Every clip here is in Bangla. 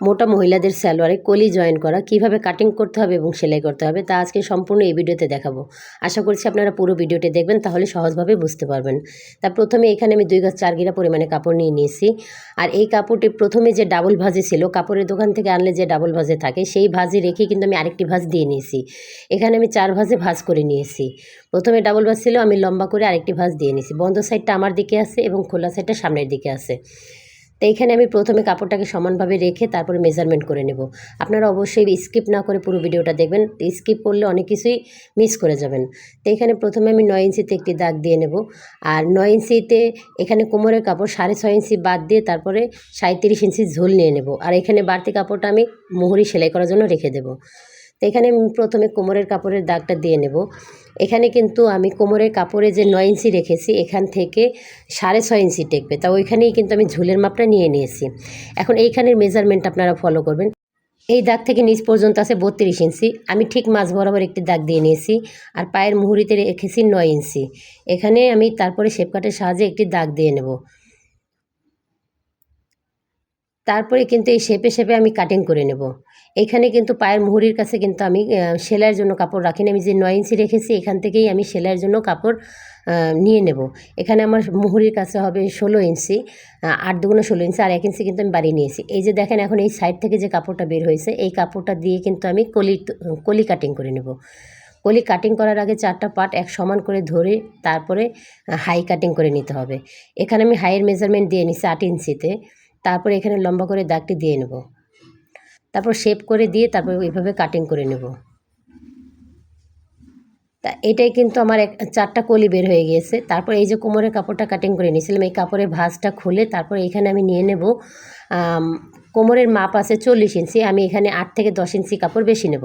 মোটা মহিলাদের সালোয়ারে কলি জয়েন করা, কীভাবে কাটিং করতে হবে এবং সেলাই করতে হবে, তা আজকে সম্পূর্ণ এই ভিডিওতে দেখাবো। আশা করছি আপনারা পুরো ভিডিওটি দেখবেন, তাহলে সহজভাবে বুঝতে পারবেন। তা প্রথমে এখানে আমি দুই গাছ, চার গিরা পরিমাণে কাপড় নিয়ে নিয়েছি। আর এই কাপড়টি প্রথমে যে ডাবল ভাজি ছিল, কাপড়ের দোকান থেকে আনলে যে ডাবল ভাজে থাকে, সেই ভাজি রেখে কিন্তু আমি আরেকটি ভাজ দিয়ে নিয়েছি। এখানে আমি চার ভাজে ভাজ করে নিয়েছি। প্রথমে ডাবল ভাজ ছিল, আমি লম্বা করে আরেকটি ভাজ দিয়ে নিয়েছি। বন্ধ সাইডটা আমার দিকে আছে এবং খোলা সাইডটা সামনের দিকে আছে। তো এইখানে আমি প্রথমে কাপড়টাকে সমানভাবে রেখে তারপরে মেজারমেন্ট করে নেব। আপনারা অবশ্যই স্কিপ না করে পুরো ভিডিওটা দেখবেন। স্কিপ করলে অনেক কিছুই মিস করে যাবেন। তো এখানে প্রথমে আমি নয় ইঞ্চিতে একটি দাগ দিয়ে নেব। আর নয় ইঞ্চিতে এখানে কোমরের কাপড় সাড়ে ছয় ইঞ্চি বাদ দিয়ে তারপরে সাঁত্রিশ ইঞ্চি ঝোল নিয়ে নেব। আর এখানে বাড়তি কাপড়টা আমি মোহরি সেলাই করার জন্য রেখে দেবো। তো এখানে আমি প্রথমে কোমরের কাপড়ের দাগটা দিয়ে নেব। এখানে কিন্তু আমি কোমরের কাপড়ে যে নয় ইঞ্চি রেখেছি, এখান থেকে সাড়ে ছয় ইঞ্চি টেকবে। তা ওইখানেই কিন্তু আমি ঝুলের মাপটা নিয়ে নিয়েছি। এখন এইখানের মেজারমেন্ট আপনারা ফলো করবেন। এই দাগ থেকে নিচ পর্যন্ত আছে বত্রিশ ইঞ্চি। আমি ঠিক মাঝ বরাবর একটি দাগ দিয়ে নিয়েছি আর পায়ের মুহুরিতে রেখেছি নয় ইঞ্চি। এখানে আমি তারপরে শেপকাটের সাহায্যে একটি দাগ দিয়ে নেব। তারপরে কিন্তু এই শেপে শেপে আমি কাটিং করে নেব। এখানে কিন্তু পায়ের মুহুরির কাছে কিন্তু আমি সেলাইয়ের জন্য কাপড় রাখিনি। আমি যে নয় ইঞ্চি রেখেছি, এখান থেকেই আমি সেলাইয়ের জন্য কাপড় নিয়ে নেব। এখানে আমার মুহুরির কাছে হবে ষোলো ইঞ্চি আট দুগুণে ষোলো ইঞ্চি আর এক ইঞ্চি কিন্তু আমি বাড়িয়ে নিয়েছি। এই যে দেখেন এখন এই সাইড থেকে যে কাপড়টা বের হয়েছে, এই কাপড়টা দিয়ে কিন্তু আমি কলি কলি কাটিং করে নেব। কলি কাটিং করার আগে চারটা পার্ট এক সমান করে ধরে তারপরে হাই কাটিং করে নিতে হবে। এখানে আমি হাইয়ের মেজারমেন্ট দিয়ে নিছি আট ইঞ্চিতে। তারপরে এখানে লম্বা করে দাগটি দিয়ে নেব। তারপর শেপ করে দিয়ে তারপর এইভাবে কাটিং করে নেব। তা এটাই কিন্তু আমার এক, চারটা কলি বের হয়ে গিয়েছে। তারপর এই যে কোমরের কাপড়টা কাটিং করে নিয়েছিলাম, এই কাপড়ের ভাঁজটা খুলে তারপর এখানে আমি নিয়ে নেব কোমরের মাপ আছে চল্লিশ ইঞ্চি, আমি এখানে আট থেকে দশ ইঞ্চি কাপড় বেশি নেব।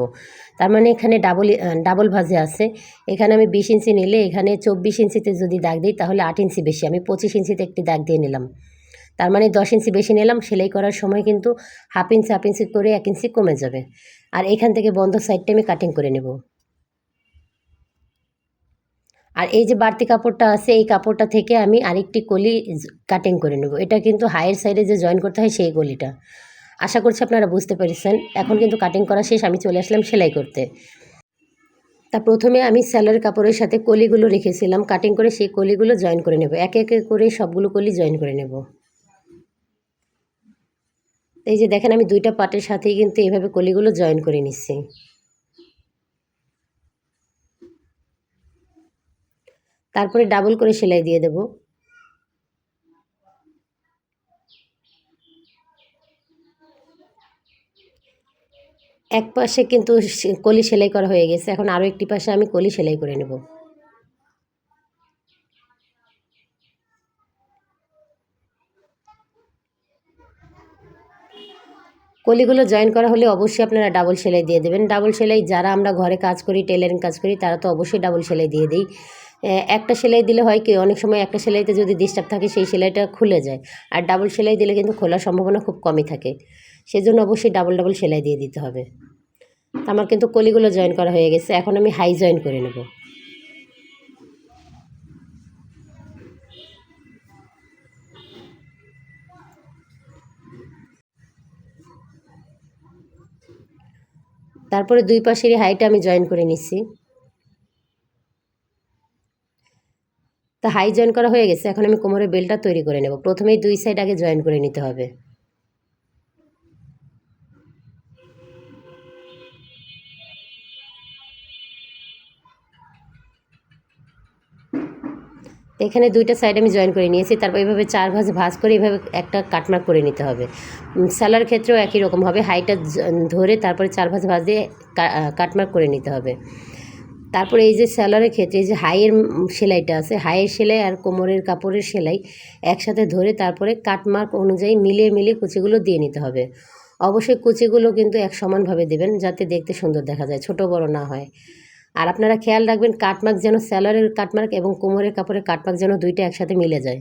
তার মানে এখানে ডাবল ডাবল ভাজে আছে। এখানে আমি বিশ ইঞ্চি নিলে এখানে চব্বিশ ইঞ্চিতে যদি দাগ দিই তাহলে আট ইঞ্চি বেশি, আমি পঁচিশ ইঞ্চিতে একটি দাগ দিয়ে নিলাম। তার মানে দশ ইঞ্চি বেশি নিলাম, সেলাই করার সময় কিন্তু হাফ ইঞ্চি হাফ ইঞ্চি করে এক ইঞ্চি কমে যাবে। আর এখান থেকে বন্ধ সাইডটা আমি কাটিং করে নেব। আর এই যে বাড়তি কাপড়টা আছে, এই কাপড়টা থেকে আমি আরেকটি কলি কাটিং করে নেব। এটা কিন্তু হায়ের সাইডে যে জয়েন করতে হয়, সেই কলিটা। আশা করছি আপনারা বুঝতে পেরেছেন। এখন কিন্তু কাটিং করা শেষ, আমি চলে আসলাম সেলাই করতে। তা প্রথমে আমি স্যালোয়ার কাপড়ের সাথে কলিগুলো রেখেছিলাম। কাটিং করে সেই কলিগুলো জয়েন করে নেব। একে একে করে সবগুলো কলি জয়েন করে নেব। এই যে দেখেন, আমি দুইটা পাটের সাথেই কিন্তু এইভাবে কলিগুলো জয়েন করে নিচ্ছি। তারপরে ডাবল করে সেলাই দিয়ে দেব। এক পাশে কিন্তু কলি সেলাই করা হয়ে গেছে। এখন আরও একটি পাশে আমি কলি সেলাই করে নেব। কলিগুলো জয়েন করা হলে অবশ্যই আপনারা ডাবল সেলাই দিয়ে দেবেন। ডাবল সেলাই যারা আমরা ঘরে কাজ করি টেলারিং কাজ করি, তারা তো অবশ্যই ডাবল সেলাই দিয়ে দিই। একটা সেলাই দিলে হয় কি, অনেক সময় একটা সেলাইতে যদি ডিস্টার্ব থাকে, সেই সেলাইটা খুলে যায়। আর ডাবল সেলাই দিলে কিন্তু খোলার সম্ভাবনা খুব কমই থাকে। সেজন্য অবশ্যই ডাবল ডাবল সেলাই দিয়ে দিতে হবে। আমার কিন্তু কলিগুলো জয়েন করা হয়ে গেছে। এখন আমি হাই জয়েন করে নেব। তারপরে দুই পাশেরই হাইটা আমি জয়েন করে নিচ্ছি তা হাই জয়েন করা হয়ে গেছে, এখন আমি কোমরের বেলটা তৈরি করে নেব। প্রথমেই দুই সাইড আগে জয়েন করে নিতে হবে। এখানে দুইটা সাইড আমি জয়েন করে নিয়েছি। তারপর এইভাবে চার ভাঁজ ভাঁজ করে এইভাবে একটা কাটমার্ক করে নিতে হবে। স্যালার ক্ষেত্রেও একই রকম হবে। হাইটা ধরে তারপরে চার ভাঁজ ভাঁজ দিয়ে কাটমার্ক করে নিতে হবে। তারপরে এই যে স্যালারের ক্ষেত্রে এই যে হাইয়ের সেলাইটা আছে হাইয়ের সেলাই আর কোমরের কাপড়ের সেলাই একসাথে ধরে তারপরে কাটমার্ক অনুযায়ী মিলিয়ে মিলিয়ে কুচিগুলো দিয়ে নিতে হবে। অবশ্যই কুচিগুলো কিন্তু এক সমানভাবে দেবেন যাতে দেখতে সুন্দর দেখা যায়, ছোট বড় না হয়। আর আপনারা খেয়াল রাখবেন কাটমার্ক যেন স্যালোয়ারের কাটমার্ক এবং কোমরের কাপড়ের কাটমার্ক যেন দুইটা একসাথে মিলে যায়।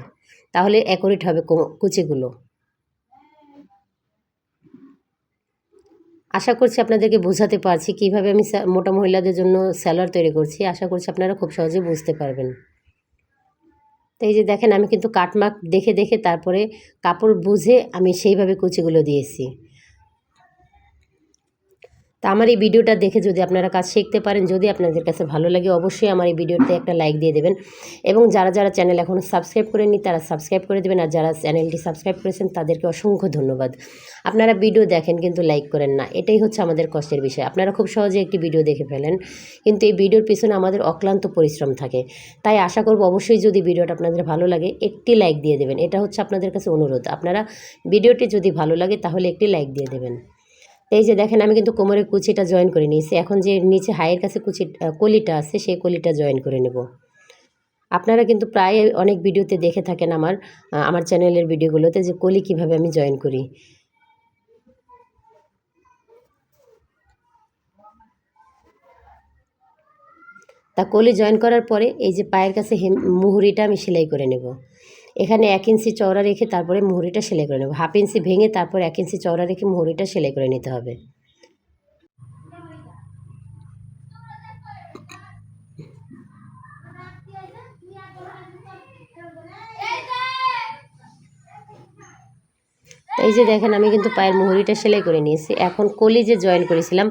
তাহলে অ্যাকোরেট হবে কুচিগুলো। আশা করছি আপনাদেরকে বোঝাতে পারছি কীভাবে আমি মোটা মহিলাদের জন্য স্যালোয়ার তৈরি করছি। আশা করছি আপনারা খুব সহজে বুঝতে পারবেন। তো এই যে দেখেন, আমি কিন্তু কাটমার্ক দেখে দেখে তারপরে কাপড় বুঝে আমি সেইভাবে কুচিগুলো দিয়েছি। তা আমার এই ভিডিওটা দেখে যদি আপনারা কাজ শিখতে পারেন, যদি আপনাদের কাছে ভালো লাগে অবশ্যই আমার এই ভিডিওতে একটা লাইক দিয়ে দেবেন। এবং যারা যারা চ্যানেল এখনও সাবস্ক্রাইব করেননি, তারা সাবস্ক্রাইব করে দেবেন। আর যারা চ্যানেলটি সাবস্ক্রাইব করেছেন, তাদেরকে অসংখ্য ধন্যবাদ। আপনারা ভিডিও দেখেন কিন্তু লাইক করেন না। এটাই হচ্ছে আমাদের কষ্টের বিষয়। আপনারা খুব সহজে একটি ভিডিও দেখে ফেলেন। কিন্তু এই ভিডিওর পিছনে আমাদের অক্লান্ত পরিশ্রম থাকে। তাই আশা করব অবশ্যই যদি ভিডিওটা আপনাদের ভালো লাগে, একটি লাইক দিয়ে দেবেন। এটা হচ্ছে আপনাদের কাছে অনুরোধ। আপনারা ভিডিওটি যদি ভালো লাগে, তাহলে একটি লাইক দিয়ে দেবেন। এই যে দেখেন, আমি কিন্তু কোমরের কুচিটা জয়েন করে নিয়েছি। এখন যে নিচে হাইয়ের কাছে কুচি কলিটা আছে, সেই কলিটা জয়েন করে নেব। আপনারা কিন্তু প্রায় অনেক ভিডিওতে দেখে থাকেন আমার আমার চ্যানেলের ভিডিওগুলোতে যে কলি কীভাবে আমি জয়েন করি। তা কলি জয়েন করার পরে এই যে পায়ের কাছে হেম, মুহুরিটা আমি সেলাই করে নেব। এখানে এক ইঞ্চি চওড়া রেখে তারপরে মুহুরিটা সেলাই করে নেব। হাফ ইঞ্চি ভেঙে তারপর এক ইঞ্চি চওড়া রেখে মুহুরিটা সেলাই করে নিতে হবে। এই যে দেখেন, আমি কিন্তু পায়ের মুহুরিটা সেলাই করে নিয়েছি। এখন কলি যে জয়েন করেছিলাম,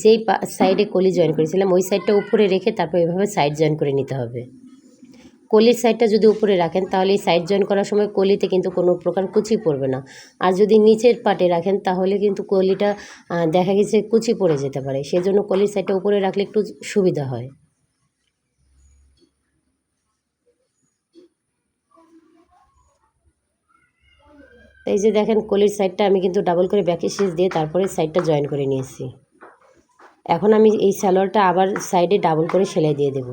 যেই সাইডে কলি জয়েন করেছিলাম, ওই সাইডটা উপরে রেখে তারপর এভাবে সাইড জয়েন করে নিতে হবে। কলির সাইডটা যদি উপরে রাখেন, তাহলে এই সাইড জয়েন করার সময় কলিতে কিন্তু কোনো প্রকার কুচি পড়বে না। আর যদি নিচের পাটে রাখেন, তাহলে কিন্তু কলিটা দেখা গেছে কুচি পড়ে যেতে পারে। সেজন্য কলির সাইডটা উপরে রাখলে একটু সুবিধা হয়। এই যে দেখেন, কলির সাইডটা আমি কিন্তু ডাবল করে ব্যাকে সিজ দিয়ে তারপরে সাইডটা জয়েন করে নিয়েছি। এখন আমি এই সালোয়ারটা আবার সাইডে ডাবল করে সেলাই দিয়ে দেব।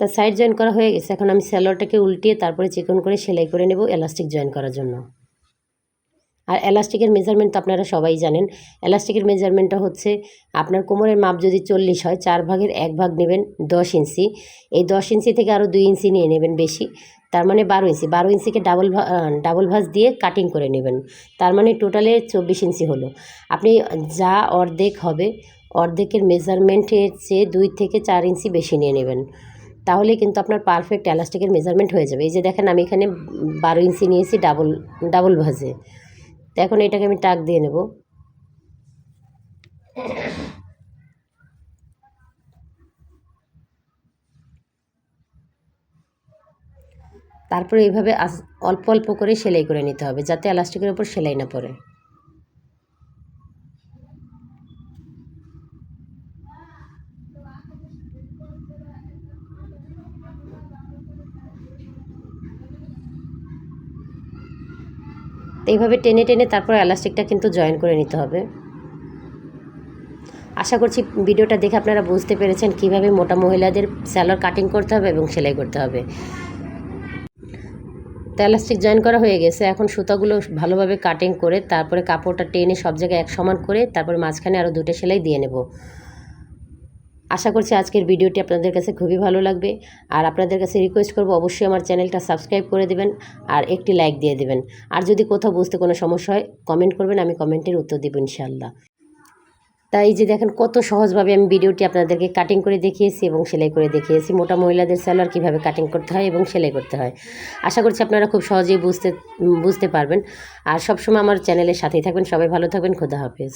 তা সাইড জয়েন করা হয়ে গেছে। এখন আমি সালোয়ারটাকে উল্টিয়ে তারপরে চিকন করে সেলাই করে নেব এলাস্টিক জয়েন করার জন্য। আর এলাস্টিকের মেজারমেন্ট তো আপনারা সবাই জানেন। এলাস্টিকের মেজারমেন্টটা হচ্ছে আপনার কোমরের মাপ যদি চল্লিশ হয়, চার ভাগের এক ভাগ নেবেন দশ ইঞ্চি। এই দশ ইঞ্চি থেকে আরও দুই ইঞ্চি নিয়ে নেবেন বেশি। তার মানে বারো ইঞ্চি। বারো ইঞ্চিকে ডাবল ডাবল ভাঁজ দিয়ে কাটিং করে নেবেন। তার মানে টোটালে চব্বিশ ইঞ্চি হলো। আপনি যা অর্ধেক হবে, অর্ধেকের মেজারমেন্টের চেয়ে দুই থেকে চার ইঞ্চি বেশি নিয়ে নেবেন। তাহলে কিন্তু আপনার পারফেক্ট এলাস্টিকের মেজারমেন্ট হয়ে যাবে। এই যে দেখেন আমি এখানে বারো ইঞ্চি নিয়েছি ডাবল ডাবল ভাজে। তো এখন এটাকে আমি টাক দিয়ে নেব। তারপরে এইভাবে অল্প অল্প করে সেলাই করে নিতে হবে, যাতে এলাস্টিকের ওপর সেলাই না পড়ে। তো এইভাবে টেনে টেনে তারপর এলাস্টিকটা কিন্তু জয়েন করে নিতে হবে। আশা করছি ভিডিওটা দেখে আপনারা বুঝতে পেরেছেন কীভাবে মোটা মহিলাদের স্যালোয়ার কাটিং করতে হবে এবং সেলাই করতে হবে। তো এলাস্টিক জয়েন করা হয়ে গেছে। এখন সুতাগুলো ভালোভাবে কাটিং করে তারপরে কাপড়টা টেনে সব জায়গায় এক সমান করে তারপরে মাঝখানে আরও দুটো সেলাই দিয়ে নেব। আশা করছি আজকের ভিডিওটি আপনাদের কাছে খুবই ভালো লাগবে। আর আপনাদের কাছে রিকোয়েস্ট করব অবশ্যই আমার চ্যানেলটা সাবস্ক্রাইব করে দেবেন আর একটি লাইক দিয়ে দেবেন। আর যদি কোথাও বুঝতে কোনো সমস্যা হয় কমেন্ট করবেন, আমি কমেন্টের উত্তর দেবো ইনশাল্লাহ তাই যে দেখেন কত সহজভাবে আমি ভিডিওটি আপনাদেরকে কাটিং করে দেখিয়েছি এবং সেলাই করে দেখিয়েছি। মোটা মহিলাদের স্যালোয়ার কীভাবে কাটিং করতে হয় এবং সেলাই করতে হয়। আশা করছি আপনারা খুব সহজেই বুঝতে বুঝতে পারবেন। আর সবসময় আমার চ্যানেলের সাথেই থাকবেন। সবাই ভালো থাকবেন। খোদা হাফেজ।